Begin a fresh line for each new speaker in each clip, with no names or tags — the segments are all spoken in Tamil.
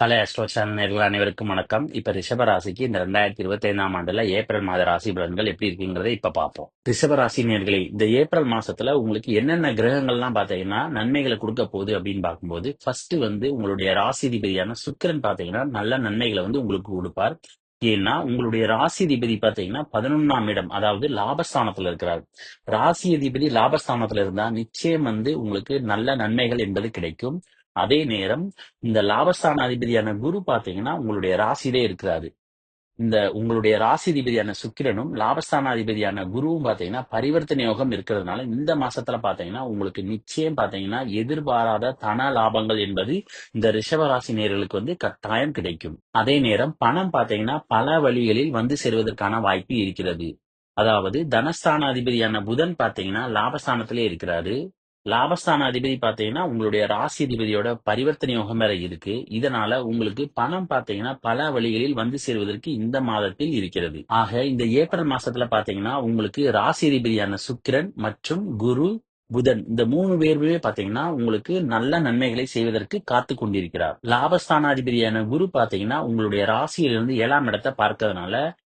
கலை அஸ்ட்ரோ சேனல் நேர்கள் அனைவருக்கும் வணக்கம். இப்ப ரிஷப ராசிக்கு இந்த ரெண்டாயிரத்தி இருபத்தி ஐந்தாம் ஆண்டுல ஏப்ரல் மாத ராசி பலன்கள் எப்படி இருக்குங்கிறத இப்ப பார்ப்போம். ரிஷப ராசி நேர்களை இந்த ஏப்ரல் மாசத்துல உங்களுக்கு என்னென்ன கிரகங்கள்லாம் பாத்தீங்கன்னா நன்மைகளை கொடுக்க போகுது அப்படின்னு பார்க்கும்போது ஃபர்ஸ்ட் வந்து உங்களுடைய ராசிதிபதியான சுக்கரன் பாத்தீங்கன்னா நல்ல நன்மைகளை வந்து உங்களுக்கு கொடுப்பார். ஏன்னா உங்களுடைய ராசி அதிபதி பாத்தீங்கன்னா பதினொன்னாம் இடம் அதாவது லாபஸ்தானத்துல இருக்கிறார். ராசி அதிபதி லாபஸ்தானத்துல இருந்தா நிச்சயம் வந்து உங்களுக்கு நல்ல நன்மைகள் என்பது கிடைக்கும். அதே நேரம் இந்த லாபஸ்தான அதிபதியான குரு பாத்தீங்கன்னா உங்களுடைய ராசியிலே இருக்கிறாரு. இந்த உங்களுடைய ராசி அதிபதியான சுக்கிரனும் லாபஸ்தான அதிபதியான குருவும் பாத்தீங்கன்னா பரிவர்த்தனை யோகம் இருக்கிறதுனால இந்த மாசத்துல பாத்தீங்கன்னா உங்களுக்கு நிச்சயம் பாத்தீங்கன்னா எதிர்பாராத தன லாபங்கள் என்பது இந்த ரிஷபராசி நேர்களுக்கு வந்து கட்டாயம் கிடைக்கும். அதே நேரம் பணம் பாத்தீங்கன்னா பல வழிகளில் வந்து சேருவதற்கான வாய்ப்பு இருக்கிறது. அதாவது தனஸ்தான அதிபதியான புதன் பாத்தீங்கன்னா லாபஸ்தானத்திலே இருக்கிறாரு. லாபஸ்தான அதிபதி பாத்தீங்கன்னா உங்களுடைய ராசி அதிபதியோட பரிவர்த்தனை யோகம் வேற இருக்கு. இதனால உங்களுக்கு பணம் பாத்தீங்கன்னா பல வழிகளில் வந்து சேருவதற்கு இந்த மாதத்தில் இருக்கிறது. ஆக இந்த ஏப்ரல் மாசத்துல பாத்தீங்கன்னா உங்களுக்கு ராசி அதிபதியான சுக்கிரன் மற்றும் குரு புதன் இந்த மூணு பேருமே பாத்தீங்கன்னா உங்களுக்கு நல்ல நன்மைகளை செய்வதற்கு காத்து கொண்டிருக்கிறார். லாபஸ்தானாதிபதியான குரு பாத்தீங்கன்னா உங்களுடைய ராசியிலிருந்து ஏழாம் இடத்தை பார்க்கறதுனால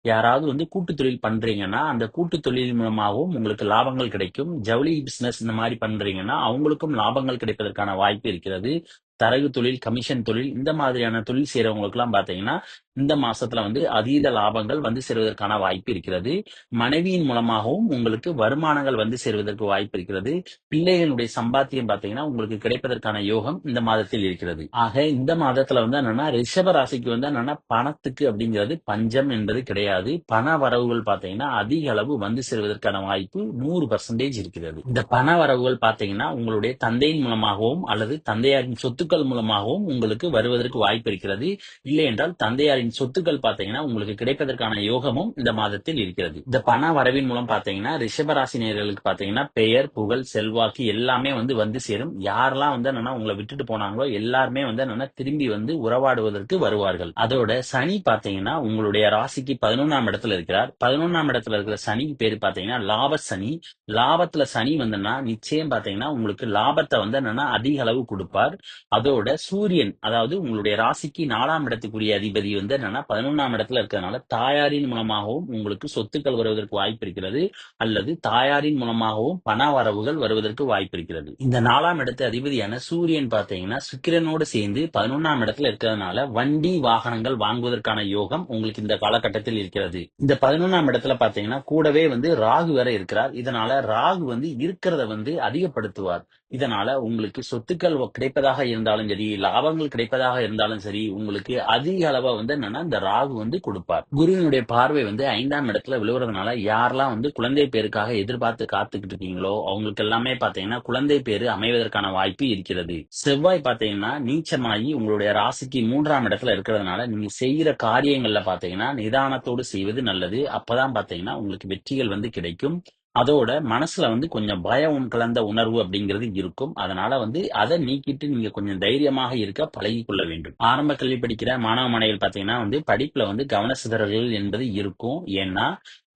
யாராவது வந்து கூட்டு தொழில் பண்றீங்கன்னா அந்த கூட்டு தொழில் மூலமாகவும் உங்களுக்கு லாபங்கள் கிடைக்கும். ஜவுளி பிசினஸ் இந்த மாதிரி பண்றீங்கன்னா அவங்களுக்கும் லாபங்கள் கிடைப்பதற்கான வாய்ப்பு இருக்கிறது. தரகு தொழில் கமிஷன் தொழில் இந்த மாதிரியான தொழில் செய்யறவங்களுக்கு எல்லாம் பாத்தீங்கன்னா இந்த மாசத்துல வந்து அதீத லாபங்கள் வந்து சேருவதற்கான வாய்ப்பு இருக்கிறது. மனைவியின் மூலமாகவும் உங்களுக்கு வருமானங்கள் வந்து சேருவதற்கு வாய்ப்பு இருக்கிறது. பிள்ளைகளுடைய சம்பாத்தியம் பாத்தீங்கன்னா உங்களுக்கு கிடைப்பதற்கான யோகம் இந்த மாதத்தில் இருக்கிறது. ஆக இந்த மாதத்துல வந்து என்னன்னா ரிஷப ராசிக்கு வந்து என்னன்னா பணத்துக்கு அப்படிங்கிறது பஞ்சம் என்பது கிடையாது. பண வரவுகள் பாத்தீங்கன்னா அதிக அளவு வந்து சேருவதற்கான வாய்ப்பு நூறு பர்சன்டேஜ் இருக்கிறது. இந்த பண வரவுகள் பாத்தீங்கன்னா உங்களுடைய தந்தையின் மூலமாகவும் அல்லது தந்தையாரின் சொத்துக்கள் மூலமாகவும் உங்களுக்கு வருவதற்கு வாய்ப்பு இருக்கிறது. இல்லை என்றால் தந்தையார் தந்தையாரின் சொத்துக்கள் பாத்தீங்கன்னா உங்களுக்கு கிடைப்பதற்கான யோகமும் இந்த மாதத்தில் இருக்கிறது. இந்த பண வரவின் மூலம் பாத்தீங்கன்னா ரிஷபராசி நேயர்களுக்கு பாத்தீங்கன்னா பெயர் புகழ் செல்வாக்கு எல்லாமே வந்து வந்து சேரும். யாரெல்லாம் வந்து என்னன்னா உங்களை விட்டுட்டு போனாங்களோ எல்லாருமே வந்து என்னன்னா திரும்பி வந்து உறவாடுவதற்கு வருவார்கள். அதோட சனி பாத்தீங்கன்னா உங்களுடைய ராசிக்கு பதினொன்னாம் இடத்துல இருக்கிறார். பதினொன்னாம் இடத்துல இருக்கிற சனி பேரு பாத்தீங்கன்னா லாப சனி. லாபத்துல சனி வந்தோம்னா நிச்சயம் பாத்தீங்கன்னா உங்களுக்கு லாபத்தை வந்து என்னன்னா அதிக அளவு கொடுப்பார். அதோட சூரியன் அதாவது உங்களுடைய ராசிக்கு நாலாம் இடத்துக்குரிய அதிபதி வந்து என்னன்னா பதினொன்னாம் இடத்துல இருக்கிறதுனால தாயாரின் மூலமாகவும் உங்களுக்கு சொத்துக்கள் வருவதற்கு வாய்ப்பு இருக்கிறது அல்லது தாயாரின் மூலமாகவும் பண வரவுகள் வருவதற்கு வாய்ப்பு இருக்கிறது. இந்த நாலாம் இடத்து அதிபதியான சூரியன் பாத்தீங்கன்னா சுக்கிரனோடு சேர்ந்து பதினொன்னாம் இடத்துல இருக்கிறதுனால வண்டி வாகனங்கள் வாங்குவதற்கான யோகம் உங்களுக்கு இந்த காலகட்டத்தில் இருக்கிறது. இந்த பதினொன்னாம் இடத்துல பாத்தீங்கன்னா கூடவே வந்து ராகு வேற இருக்கிறார். இதனால ராகு வந்து இருக்கிறத வந்து அதிகப்படுத்துவார். இதனால உங்களுக்கு சொத்துக்கள் கிடைப்பதாக இருந்தாலும் சரி லாபங்கள் கிடைப்பதாக இருந்தாலும் சரி உங்களுக்கு அதிக அளவா வந்து என்னன்னா இந்த ராகு வந்து கொடுப்பார். குருவினுடைய பார்வை வந்து ஐந்தாம் இடத்துல விழுவுறதுனால யாரெல்லாம் வந்து குழந்தை பேருக்காக எதிர்பார்த்து காத்துக்கிட்டு இருக்கீங்களோ அவங்களுக்கு எல்லாமே பாத்தீங்கன்னா குழந்தை பேரு அமைவதற்கான வாய்ப்பு இருக்கிறது. செவ்வாய் பாத்தீங்கன்னா நீச்சமாகி உங்களுடைய ராசிக்கு மூன்றாம் இடத்துல இருக்கிறதுனால நீங்க செய்யற காரியங்கள்ல பாத்தீங்கன்னா நிதானத்தோடு செய்வது நல்லது. அப்பதான் பாத்தீங்கன்னா உங்களுக்கு வெற்றிகள் வந்து கிடைக்கும். அதோட மனசுல வந்து கொஞ்சம் பயம் கலந்த உணர்வு அப்படிங்கிறது இருக்கும். அதனால வந்து அதை நீக்கிட்டு நீங்க கொஞ்சம் தைரியமாக இருக்க பழகி கொள்ள வேண்டும். ஆரம்ப கல்வி படிக்கிற மாணவ மாணவிகள் பாத்தீங்கன்னா வந்து படிப்புல வந்து கவன சிதறல்கள் என்பது இருக்கும். ஏன்னா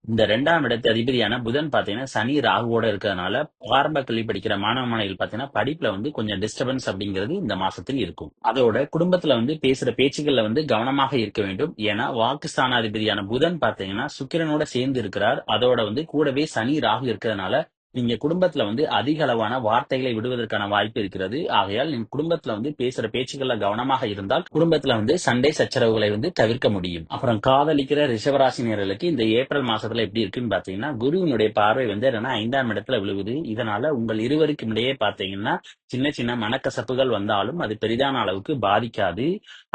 இந்த ரெண்டாம் இடத்து அதிபதியான புதன் பாத்தீங்கன்னா சனி ராகுவோட இருக்கிறதுனால ஆரம்ப கல்வி படிக்கிற மாணவ மாணவிகள் பாத்தீங்கன்னா படிப்புல வந்து கொஞ்சம் டிஸ்டர்பன்ஸ் அப்படிங்கிறது இந்த மாசத்தில் இருக்கும். அதோட குடும்பத்துல வந்து பேசுற பேச்சுகள்ல வந்து கவனமாக இருக்க வேண்டும். ஏன்னா வாக்கு ஸ்தானாதிபதியான புதன் பாத்தீங்கன்னா சுக்கிரனோட சேர்ந்து இருக்கிறார். அதோட வந்து கூடவே சனி ராகு இருக்கிறதுனால நீங்க குடும்பத்துல வந்து அதிக அளவான வார்த்தைகளை விடுவதற்கான வாய்ப்பு இருக்கிறது. ஆகையால் நீங்க குடும்பத்துல வந்து பேசுற பேச்சுகள்ல கவனமாக இருந்தால் குடும்பத்துல வந்து சண்டை சச்சரவுகளை வந்து தவிர்க்க முடியும். அப்புறம் காதலிக்கிற ரிஷவராசினியர்களுக்கு இந்த ஏப்ரல் மாசத்துல எப்படி இருக்குன்னு பாத்தீங்கன்னா குருவினுடைய பார்வை வந்து என்னன்னா ஐந்தாம் இடத்துல விழுவுது. இதனால உங்கள் இருவருக்கும் இடையே பாத்தீங்கன்னா சின்ன சின்ன மனக்கசப்புகள் வந்தாலும் அது பெரிதான அளவுக்கு பாதிக்காது.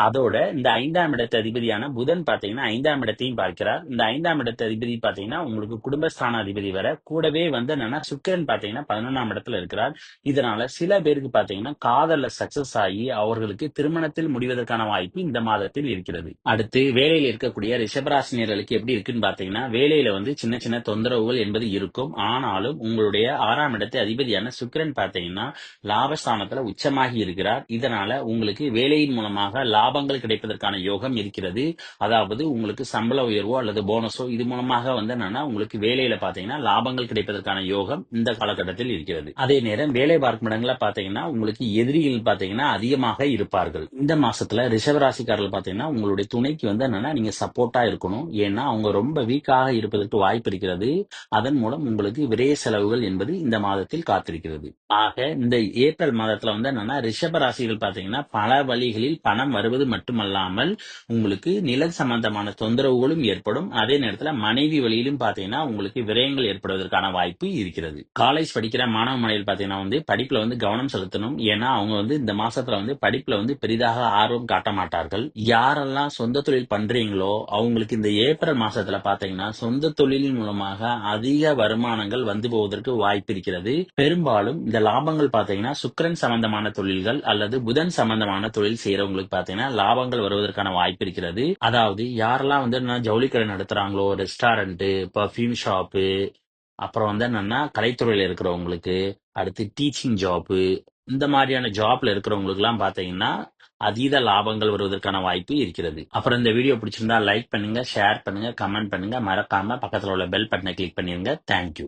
அதோட இந்த ஐந்தாம் இடத்து அதிபதியான புதன் பாத்தீங்கன்னா ஐந்தாம் இடத்தையும் பார்க்கிறார். இந்த ஐந்தாம் இடத்து அதிபதி பாத்தீங்கன்னா உங்களுக்கு குடும்பஸ்தான அதிபதி வர கூடவே வந்து என்னன்னா சுக்கிரன் பாத்தீங்கன்னா பதினொன்றாம் இடத்துல இருக்கிறார். இதனால சில பேருக்கு பாத்தீங்கன்னா காதல்ல சக்சஸ் ஆகி அவர்களுக்கு திருமணத்தில் முடிவதற்கான வாய்ப்பு இந்த மாதத்தில் இருக்கிறது. அடுத்து வேலையில் இருக்கக்கூடிய ரிஷபராசினியர்களுக்கு எப்படி இருக்குன்னு பாத்தீங்கன்னா வேலையில வந்து சின்ன சின்ன தொந்தரவுகள் என்பது இருக்கும். ஆனாலும் உங்களுடைய ஆறாம் இடத்து அதிபதியான சுக்கிரன் பாத்தீங்கன்னா லாபஸ்தானத்துல உச்சமாகி இருக்கிறார். இதனால உங்களுக்கு வேலையின் மூலமாக லாபங்கள் கிடைப்பதற்கான யோகம் இருக்கிறது. அதாவது உங்களுக்கு சம்பள உயர்வோ அல்லது போனஸோ இது மூலமாக வந்து என்னன்னா உங்களுக்கு வேலையில பாத்தீங்கன்னா லாபங்கள் கிடைப்பதற்கான யோகம் காலம் இந்த காலகட்டத்தில் இருக்கிறது. அதே நேரம் வேலை பார்க்கும் இடங்கள பாத்தீங்கன்னா உங்களுக்கு எதிரிகள் பாத்தீங்கன்னா அதிகமாக இருப்பார்கள். இந்த மாசத்துல ரிஷபராசிக்காரர்கள் பாத்தீங்கன்னா உங்களுடைய துணைக்கு வந்து என்னன்னா நீங்க சப்போர்ட்டா இருக்கணும். ஏன்னா அவங்க ரொம்ப வீக்காக இருப்பதற்கு வாய்ப்பு இருக்கிறது. அதன் மூலம் உங்களுக்கு விரைய செலவுகள் என்பது இந்த மாதத்தில் காத்திருக்கிறது. ஆக இந்த ஏப்ரல் மாதத்துல வந்து என்னன்னா ரிஷபராசிகள் பாத்தீங்கன்னா பல வழிகளில் பணம் வருவது மட்டுமல்லாமல் உங்களுக்கு நில சம்பந்தமான தொந்தரவுகளும் ஏற்படும். அதே நேரத்துல மனைவி வழியிலும் பாத்தீங்கன்னா உங்களுக்கு விரயங்கள் ஏற்படுவதற்கான வாய்ப்பு இருக்கிறது. காலேஜ் படிக்கிற மாணவ மனையில் பாத்தீங்கன்னா வந்து படிப்புல வந்து கவனம் செலுத்தணும். ஏன்னா அவங்க வந்து இந்த மாசத்துல வந்து படிப்புல வந்து பெரிதாக ஆர்வம் காட்ட மாட்டார்கள். யாரெல்லாம் சொந்த தொழில் பண்றீங்களோ அவங்களுக்கு இந்த ஏப்ரல் மாசத்துல பாத்தீங்கன்னா சொந்த தொழிலின் மூலமாக அதிக வருமானங்கள் வந்து போவதற்கு வாய்ப்பு இருக்கிறது. பெரும்பாலும் இந்த லாபங்கள் பாத்தீங்கன்னா சுக்கிரன் சம்பந்தமான தொழில்கள் அல்லது புதன் சம்பந்தமான தொழில் செய்யறவங்களுக்கு பாத்தீங்கன்னா லாபங்கள் வருவதற்கான வாய்ப்பு இருக்கிறது. அதாவது யாரெல்லாம் வந்து என்ன ஜவுளி கடை நடத்துறாங்களோ ரெஸ்டாரண்ட் பர்ஃபியூம் ஷாப்பு அப்புறம் வந்து என்னன்னா கலைத்துறையில இருக்கிறவங்களுக்கு அடுத்து டீச்சிங் ஜாப்பு இந்த மாதிரியான ஜாப்ல இருக்கிறவங்களுக்கு எல்லாம் பாத்தீங்கன்னா அதீத லாபங்கள் வருவதற்கான வாய்ப்பு இருக்கிறது. அப்புறம் இந்த வீடியோ பிடிச்சிருந்தா லைக் பண்ணுங்க ஷேர் பண்ணுங்க கமெண்ட் பண்ணுங்க. மறக்காம பக்கத்துல உள்ள பெல் பட்டனை கிளிக் பண்ணிருங்க. தேங்க்யூ